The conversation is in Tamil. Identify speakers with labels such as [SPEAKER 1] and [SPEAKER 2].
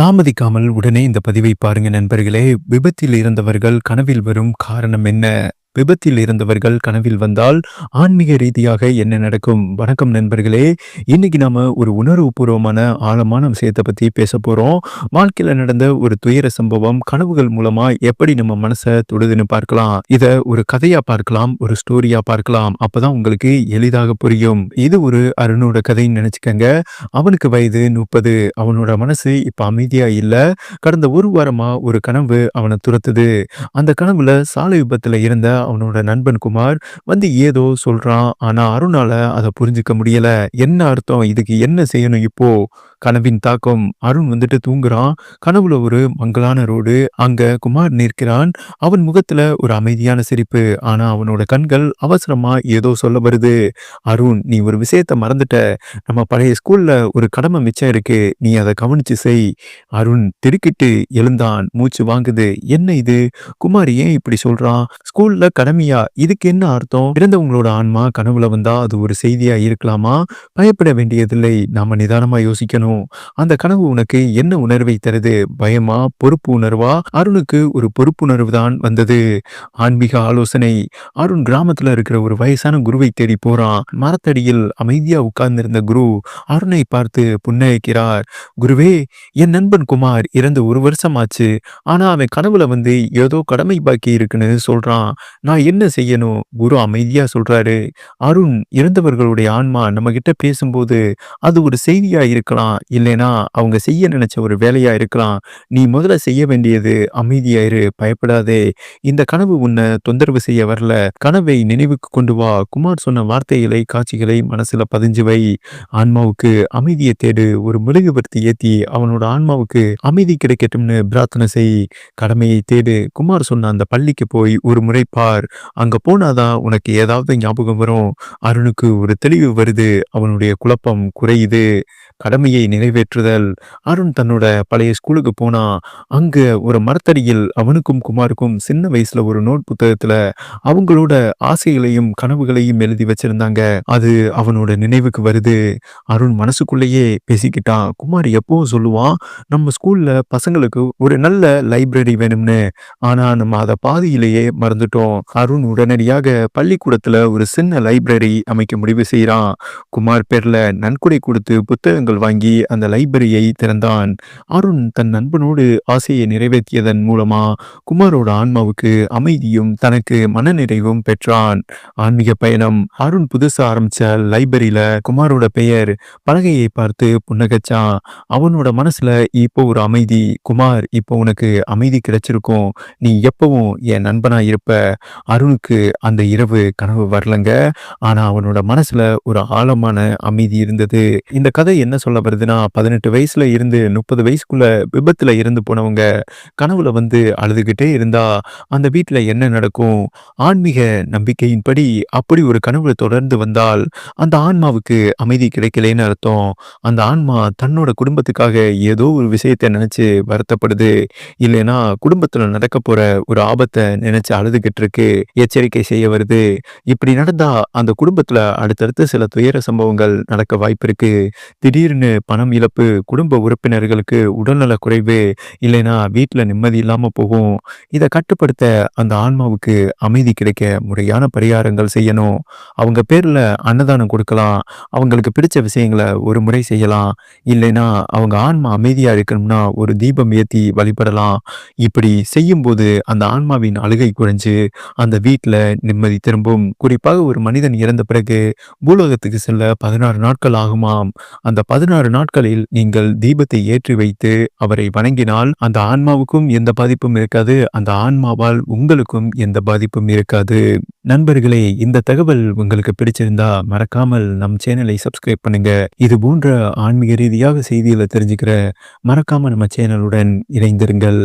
[SPEAKER 1] தாமதிக்காமல் உடனே இந்த பதிவை பாருங்க நண்பர்களே. விபத்தில் இறந்தவர்கள் கனவில் வரும் காரணம் என்ன? விபத்தில் இருந்தவர்கள் கனவில் வந்தால் ஆன்மீக ரீதியாக என்ன நடக்கும்? வணக்கம் நண்பர்களே. இன்னைக்கு நாம ஒரு உணர்வுபூர்வமான ஆழமான விஷயத்தை பத்தி பேச போறோம். வாழ்க்கையில நடந்த ஒரு துயர சம்பவம் கனவுகள் மூலமா எப்படி நம்ம மனசை தொடுதுன்னு பார்க்கலாம். இத ஒரு கதையா பார்க்கலாம் ஒரு ஸ்டோரியா பார்க்கலாம். அப்பதான் உங்களுக்கு எளிதாக புரியும். இது ஒரு அருணோட கதைன்னு நினைச்சுக்கங்க. அவனுக்கு வயது முப்பது. அவனோட மனசு இப்ப அமைதியா இல்ல. கடந்த ஒரு வாரமா ஒரு கனவு அவனை துரத்துது. அந்த கனவுல சாலை விபத்துல இருந்த அவனோட நண்பன் குமார் வந்து ஏதோ சொல்றான். ஆனா அருணால அதை புரிஞ்சுக்க முடியல. என்ன அர்த்தம்? இதுக்கு என்ன செய்யணும் இப்போ? கனவின் தாக்கம். அருண் வந்துட்டு தூங்குறான். கனவுல ஒரு மங்களான ரோடு. அங்க குமார் நிற்கிறான். அவன் முகத்துல ஒரு அமைதியான சிரிப்பு. ஆனா அவனோட கண்கள் அவசரமா ஏதோ சொல்ல வருது. அருண் நீ ஒரு விஷயத்த மறந்துட்ட. நம்ம பழைய ஸ்கூல்ல ஒரு கடமை மிச்சம் இருக்கு. நீ அதை கவனிச்சு செய். அருண் திடுக்கிட்டு எழுந்தான். மூச்சு வாங்குது. என்ன இது? குமார் ஏன் இப்படி சொல்றான்? ஸ்கூல்ல கடமையா? இதுக்கு என்ன அர்த்தம்? பிறந்தவங்களோட ஆன்மா கனவுல வந்தா அது ஒரு செய்தியா இருக்கலாமா? பயப்பட வேண்டியதில்லை. நாம நிதானமா யோசிக்கணும். அந்த கனவு உனக்கு என்ன உணர்வை தருது? பயமா? பொறுப்பு உணர்வா? அருணுக்கு ஒரு பொறுப்புணர்வு தான் வந்தது. ஆன்மீக ஆலோசனை. அருண் கிராமத்துல இருக்கிற ஒரு வயசான குருவை தேடி போறான். மரத்தடியில் அமைதியா உட்கார்ந்திருந்த குரு அருணை பார்த்து புன்னகைக்கிறார். குருவே என் நண்பன் குமார் இறந்து ஒரு வருஷம் ஆச்சு ஆனா அவன் கனவுல வந்து ஏதோ கடமை பாக்கி இருக்குன்னு சொல்றான். நான் என்ன செய்யணும்? குரு அமைதியா சொல்றாரு. அருண் இறந்தவர்களுடைய ஆன்மா நம்ம கிட்ட பேசும்போது அது ஒரு செய்தியா இருக்கலாம். இல்லைனா அவங்க செய்ய நினைச்ச ஒரு வேலையா இருக்கலாம். நீ முதல்ல செய்ய வேண்டியது அமைதியாயிரு பயப்படாதே. இந்த கனவு உன்னை தொந்தரவு செய்ய வரல. கனவை நினைவுக்கு கொண்டு வா. குமார் சொன்ன வார்த்தைகளை காட்சிகளை மனசுல பதிஞ்சு வை. ஆன்மாவுக்கு அமைதியை தேடு. ஒரு மெழுகுவர்த்தி ஏத்தி அவனோட ஆன்மாவுக்கு அமைதி கிடைக்கட்டும்னு பிரார்த்தனை செய். கடமையை தேடு. குமார் சொன்ன அந்த பள்ளிக்கு போய் ஒரு முறை பார். அங்க போனாதான் உனக்கு ஏதாவது ஞாபகம் வரும். அருணுக்கு ஒரு தெளிவு வருது. அவனுடைய குழப்பம் குறையுது. கடமையை நிறைவேற்றுதல். அருண் தன்னோட பழைய ஸ்கூலுக்கு போனா அங்க ஒரு மரத்தடியில் அவனுக்கும் குமாருக்கும் சின்ன வயசுல ஒரு நோட் புத்தகத்துல அவங்களோட ஆசைகளையும் கனவுகளையும் எழுதி வச்சிருந்தாங்க. அது அவனோட நினைவுக்கு வருது. அருண் மனசுக்குள்ளேயே பேசிக்கிட்டான். குமார் எப்பவும் சொல்லுவான் நம்ம ஸ்கூல்ல பசங்களுக்கு ஒரு நல்ல லைப்ரரி வேணும்னு. ஆனா நம்ம அதை பாதியிலேயே மறந்துட்டோம். அருண் உடனடியாக பள்ளிக்கூடத்துல ஒரு சின்ன லைப்ரரி அமைக்க முடிவு செய்யறான் குமார் பேர்ல நன்கொடை கொடுத்து புத்தகங்கள் வாங்கி அந்த லைப்ரரியை திறந்தான். அருண் தன் நண்பனோடு ஆசையை நிறைவேற்றியதன் மூலமா குமாரோட ஆன்மாவுக்கு அமைதியும் தனக்கு மனநிறைவும் பெற்றான். ஆன்மீக பயணம். அருண் புதுசா ஆரம்பிச்ச லைப்ரரியில குமாரோட பெயர் பலகையை பார்த்து புன்னகச்சான் அவனோட மனசுல இப்போ ஒரு அமைதி. குமார் இப்போ உனக்கு அமைதி கிடைச்சிருக்கும். நீ எப்பவும் என் நண்பனா இருப்ப. அருணுக்கு அந்த இரவு கனவு வரலங்க. ஆனா அவனோட மனசுல ஒரு ஆழமான அமைதி இருந்தது. இந்த கதை என்ன சொல்ல வருதுன்னா பதினெட்டு வயசுல இருந்து முப்பது வயசுக்குள்ள விபத்துல இருந்து போனவங்க கனவுல வந்து அழுதுகிட்டே இருந்தா அந்த வீட்டுல என்ன நடக்கும்? ஆன்மீக நம்பிக்கையின்படி அப்படி ஒரு கனவுல தொடர்ந்து வந்தால் அந்த ஆன்மாவுக்கு அமைதி கிடைக்கலன்னு அர்த்தம். அந்த ஆன்மா தன்னோட குடும்பத்துக்காக ஏதோ ஒரு விஷயத்தை நினைச்சு வருத்தப்படுது. இல்லைன்னா குடும்பத்துல நடக்க போற ஒரு ஆபத்தை நினைச்சு அழுதுகிட்டு இருக்கு எச்சரிக்கை செய்ய வருது. இப்படி நடந்தா அந்த குடும்பத்துல அடுத்தடுத்து சில துயர சம்பவங்கள் நடக்க வாய்ப்பு இருக்கு. திடீர்னு பணம் இழப்பு குடும்ப உறுப்பினர்களுக்கு உடல்நல குறைவு இல்லைன்னா வீட்டில் நிம்மதி இல்லாம போகும். இதை கட்டுப்படுத்த அந்த ஆன்மாவுக்கு அமைதி கிடைக்க முறையான பரிகாரங்கள் செய்யணும். அவங்க பேர்ல அன்னதானம் கொடுக்கலாம். அவங்களுக்கு பிடிச்ச விஷயங்களை ஒரு முறை செய்யலாம். இல்லைன்னா அவங்க ஆன்மா அமைதியா இருக்கணும்னா ஒரு தீபம் ஏத்தி வழிபடலாம். இப்படி செய்யும்போது அந்த ஆன்மாவின் அழுகை குறைஞ்சு அந்த வீட்டுல நிம்மதி திரும்பும். குறிப்பாக ஒரு மனிதன் இறந்த பிறகு பூலோகத்துக்கு செல்ல பதினாறு நாட்கள் ஆகுமாம். அந்த பதினாறு நாட்களில் நீங்கள் தீபத்தை ஏற்றி வைத்து அவரை வணங்கினால் அந்த ஆன்மாவுக்கும் எந்த பாதிப்பும் இருக்காது அந்த ஆன்மாவால் உங்களுக்கும் எந்த பாதிப்பும் இருக்காது. நண்பர்களே இந்த தகவல் உங்களுக்கு பிடிச்சிருந்தா மறக்காமல் நம் சேனலை சப்ஸ்கிரைப் பண்ணுங்க. இது போன்ற ஆன்மீக ரீதியாக செய்திகளை தெரிஞ்சுக்கிற மறக்காம நம்ம சேனலுடன் இணைந்திருங்கள்.